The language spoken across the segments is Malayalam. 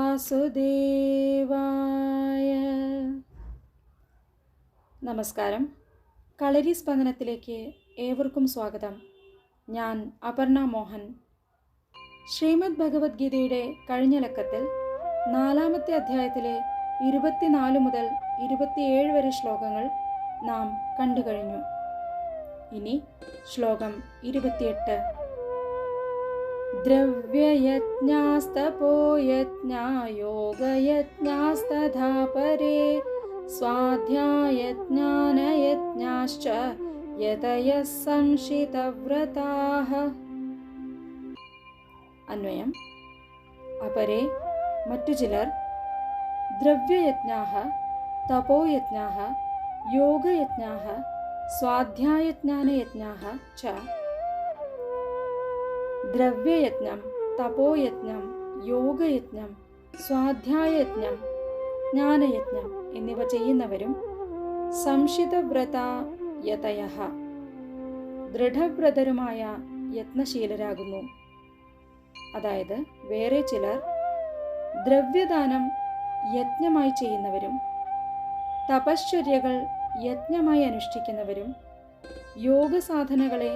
വാസുദേവായ. നമസ്കാരം. കളരി സ്പന്ദനത്തിലേക്ക് ഏവർക്കും സ്വാഗതം. ഞാൻ അപർണ മോഹൻ. ശ്രീമദ് ഭഗവത്ഗീതയുടെ കഴിഞ്ഞ ലക്കത്തിൽ നാലാമത്തെ അധ്യായത്തിലെ ഇരുപത്തിനാല് മുതൽ ഇരുപത്തിയേഴ് വരെ ശ്ലോകങ്ങൾ നാം കണ്ടുകഴിഞ്ഞു ഇനി ശ്ലോകം ഇരുപത്തിയെട്ട്. द्रव्ययज्ञास्तपोयज्ञायोगयज्ञास्तथा परे स्वाध्यायज्ञानयज्ञाश्च यतयः संशितव्रताः। अन्वयम्। अपरे मट्टुचिलर् द्रव्ययज्ञाः तपोयज्ञाः योगयज्ञाः स्वाध्यायज्ञानयज्ञाः च ദ്രവ്യയജ്ഞം തപോയജ്ഞം യോഗയജ്ഞം സ്വാധ്യായയജ്ഞം ജ്ഞാനയജ്ഞം എന്നിവ ചെയ്യുന്നവരും സംശിതവ്രതയതയ ദൃഢവ്രതരുമായ യത്നശീലരാകുന്നു. അതായത് വേറെ ചിലർ ദ്രവ്യദാനം യജ്ഞമായി ചെയ്യുന്നവരും തപശ്ചര്യകൾ യജ്ഞമായി അനുഷ്ഠിക്കുന്നവരും യോഗസാധനകളെ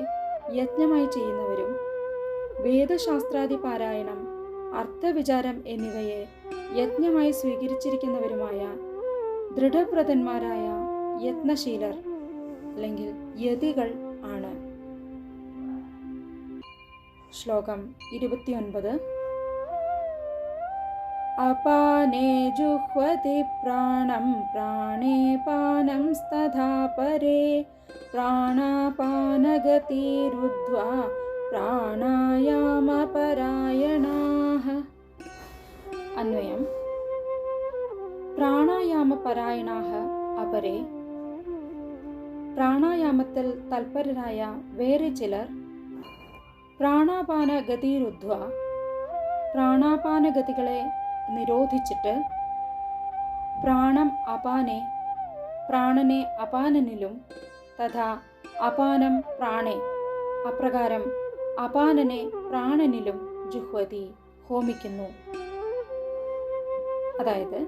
യജ്ഞമായി ചെയ്യുന്നവരും വേദശാസ്ത്രാദി പാരായണം അർത്ഥവിചാരം എന്നിവയെ യജ്ഞമായി സ്വീകരിച്ചിരിക്കുന്നവരുമായ ദൃഢവ്രതന്മാരായ യത്നശീലർ അല്ലെങ്കിൽ യതികൾ ആണ്. ശ്ലോകം ഇരുപത്തിയൊൻപത്. അപാനേ ജുഹ്വതി പ്രാണം പ്രാണേ പാനം സ്തഥാ പരേ പ്രാണായാമപരായണാः അന്വയം. പ്രാണായാമപരായണാഹ അപരെ. പ്രാണായാമത്തിൽ തൽപരരായ വേറെ ചിലർ പ്രാണാപാനഗതിരുദ്ധ്വ പ്രാണാപാനഗതികളെ നിരോധിച്ചിട്ട് പ്രാണം അപാനെ പ്രാണനെ അപാനനിലും തഥാ അപാനം പ്രാണേ. അപ്രകാരം അപാനനെ പ്രാണനിലും ജുഹ്വതി ഹോമിക്കുന്നു. അതായത്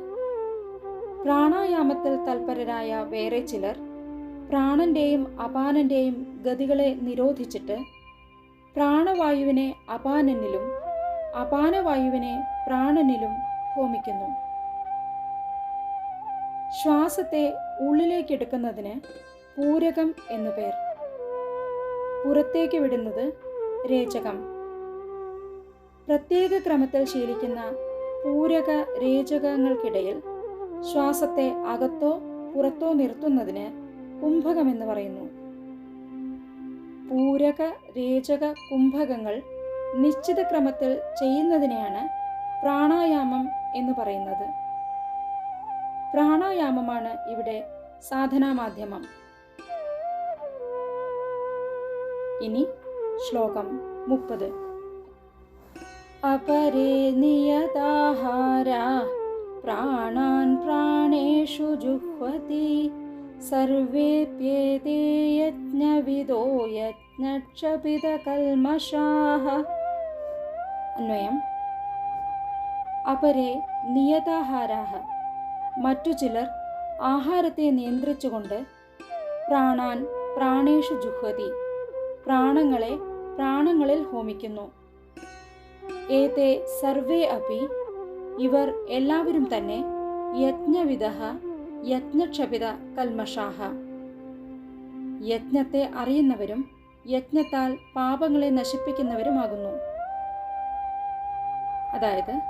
പ്രാണായാമത്തിൽ തൽപരരായ വേറെ ചിലർ പ്രാണന്റെയും അപാനന്റെയും ഗതികളെ നിരോധിച്ചിട്ട് പ്രാണവായുവിനെ അപാനനിലും അപാനവായുവിനെ പ്രാണനിലും ഹോമിക്കുന്നു. ശ്വാസത്തെ ഉള്ളിലേക്കെടുക്കുന്നതിന് പൂരകം എന്നു പേർ. പുറത്തേക്ക് വിടുന്നത് രേചകം. പ്രത്യേക ക്രമത്തിൽ ശീലിക്കുന്ന പൂരക രേചകങ്ങൾക്കിടയിൽ ശ്വാസത്തെ അകത്തോ പുറത്തോ നിർത്തുന്നതിന് കുംഭകമെന്ന് പറയുന്നു. പൂരക രേചക കുംഭകങ്ങൾ നിശ്ചിത ക്രമത്തിൽ ചെയ്യുന്നതിനെയാണ് പ്രാണായാമം എന്ന് പറയുന്നത്. പ്രാണായാമമാണ് ഇവിടെ സാധനാമാധ്യമം. ഇനി ശ്ലോകം മുപ്പത്. അപരേ നിയതാഹാര പ്രാണാൻ പ്രാണേഷു ജുഹ്വതി സർവേപ്യേതേ യജ്ഞവിദോ യജ്ഞക്ഷപിതകൽമഷാः അന്വയം. അപരെ നിയതാഹാരാഹ മറ്റു ചിലർ ആഹാരത്തെ നിയന്ത്രിച്ചുകൊണ്ട് പ്രാണാൻ പ്രാണേഷു ജുഹ്വതി പ്രാണങ്ങളെ പ്രാണങ്ങളിൽ ഹോമിക്കുന്നു. ഏതേ സർവേ അപി ഇവർ എല്ലാവരും തന്നെ യജ്ഞവിധ യജ്ഞക്ഷപിത കൽമഷാഹ. യജ്ഞത്തെ അറിയുന്നവരും യജ്ഞത്താൽ പാപങ്ങളെ നശിപ്പിക്കുന്നവരുമാകുന്നു. അതായത്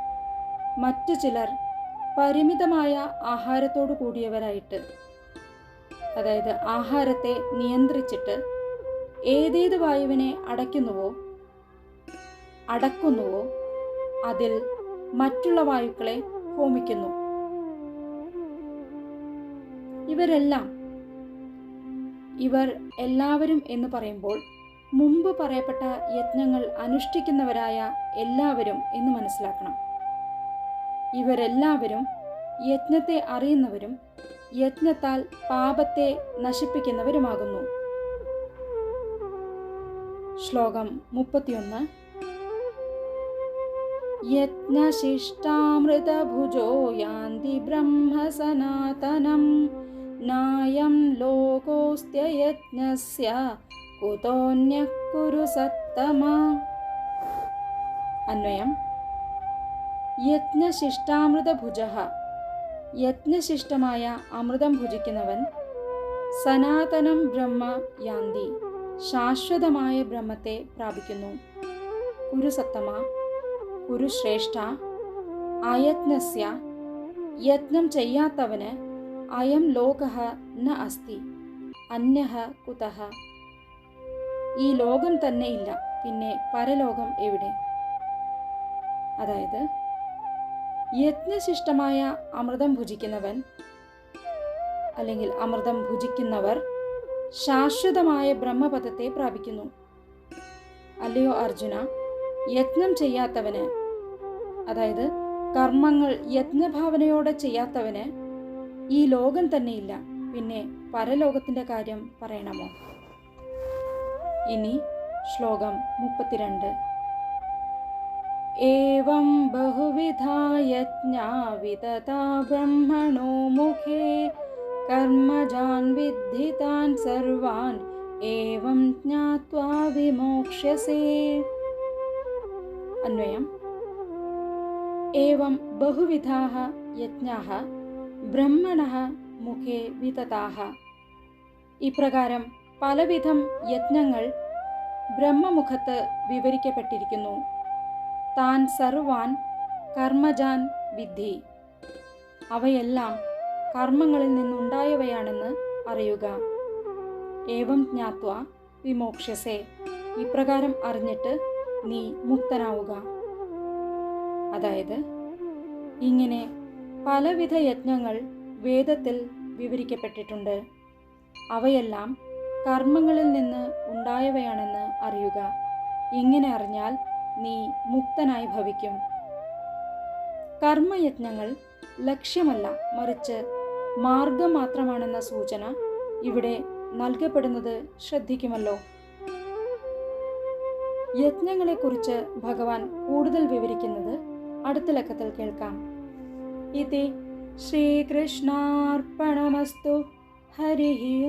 മറ്റു ചിലർ പരിമിതമായ ആഹാരത്തോടു കൂടിയവരായിട്ട് അതായത് ആഹാരത്തെ നിയന്ത്രിച്ചിട്ട് ഏതേത് വായുവിനെ അടയ്ക്കുന്നുവോ അടക്കുന്നുവോ അതിൽ മറ്റുള്ള വായുക്കളെ ഹോമിക്കുന്നു. ഇവരെല്ലാം ഇവർ എല്ലാവരും എന്ന് പറയുമ്പോൾ മുമ്പ് പറയപ്പെട്ട യജ്ഞങ്ങൾ അനുഷ്ഠിക്കുന്നവരായ എല്ലാവരും എന്ന് മനസ്സിലാക്കണം. ഇവരെല്ലാവരും യജ്ഞത്തെ അറിയുന്നവരും യജ്ഞത്താൽ പാപത്തെ നശിപ്പിക്കുന്നവരുമാകുന്നു. ശ്ലോകം മുപ്പത്തിയൊന്ന്. യജ്ഞശിഷ്ടാമൃതഭുജോ യാന്തി ബ്രഹ്മസനാതനം. നായം ലോകോസ്ത്യയജ്ഞസ്യ കുതോന്യഃ കുരു സത്തമ. അന്വയം. യജ്ഞശിഷ്ടാമൃതഭുജ യജ്ഞശിഷ്ടമായ അമൃതം ഭുജിക്കുന്നവൻ സനാതനം ബ്രഹ്മ യാന്തി. ശാശ്വതമായ ബ്രഹ്മത്തെ പ്രാപിക്കുന്നു. കുരുസത്തമ കുരുശ്രേഷ്ഠ അയത്നസ്യ യത്നം ചെയ്യാത്തവന് അയം ലോക ന അസ്തി അന്യഹ കുതഹ ഈ ലോകം തന്നെ ഇല്ല പിന്നെ പരലോകം എവിടെ? അതായത് യജ്ഞശിഷ്ടമായ അമൃതം ഭുജിക്കുന്നവൻ അല്ലെങ്കിൽ അമൃതം ഭുജിക്കുന്നവർ ശാശ്വതമായ ബ്രഹ്മപദത്തെ പ്രാപിക്കുന്നു അല്ലയോ അർജുന യജ്ഞം ചെയ്യാത്തവന് അതായത് കർമ്മങ്ങൾ യജ്ഞഭാവനയോടെ ചെയ്യാത്തവന് ഈ ലോകം തന്നെയില്ല പിന്നെ പരലോകത്തിൻ്റെ കാര്യം പറയണമോ ഇനി ശ്ലോകം മുപ്പത്തിരണ്ട് एवं बहुविधा यज्ञा विदता ब्रह्मणो मुखे कर्मजान् विद्धि तान् सर्वान् एवं ज्ञात्वा विमोक्ष्यसे अन्वयम् एवं बहुविधाः यज्ञाः ബ്രഹ്മണഃ മുഖേ വിതതാഹ ഇപ്രകാരം പലവിധം യജ്ഞങ്ങൾ ബ്രഹ്മമുഖത്ത് വിവരിക്കപ്പെട്ടിരിക്കുന്നു താൻ സർവാൻ കർമ്മജാൻ വിദ്ധി അവയെല്ലാം കർമ്മങ്ങളിൽ നിന്നുണ്ടായവയാണെന്ന് അറിയുക. ഏവം ജ്ഞാത്വ വിമോക്ഷ്യസേ. ഇപ്രകാരം അറിഞ്ഞിട്ട് നീ മുക്തനാവുക. അതായത് ഇങ്ങനെ പലവിധ യജ്ഞങ്ങൾ വേദത്തിൽ വിവരിക്കപ്പെട്ടിട്ടുണ്ട്. അവയെല്ലാം കർമ്മങ്ങളിൽ നിന്ന് ഉണ്ടായവയാണെന്ന് അറിയുക. ഇങ്ങനെ അറിഞ്ഞാൽ നീ മുക്തനായി ഭവിക്കും. കർമ്മയജ്ഞങ്ങൾ ലക്ഷ്യമല്ല മറിച്ച് മാർഗം മാത്രമാണെന്ന സൂചന ഇവിടെ നൽകപ്പെടുന്നത് ശ്രദ്ധിക്കുമല്ലോ. യജ്ഞങ്ങളെക്കുറിച്ച് ഭഗവാൻ കൂടുതൽ വിവരിക്കുന്നത് അടുത്ത ലക്കത്തിൽ കേൾക്കാം. ഇതി ശ്രീകൃഷ്ണാർപ്പണമസ്തു ഹരി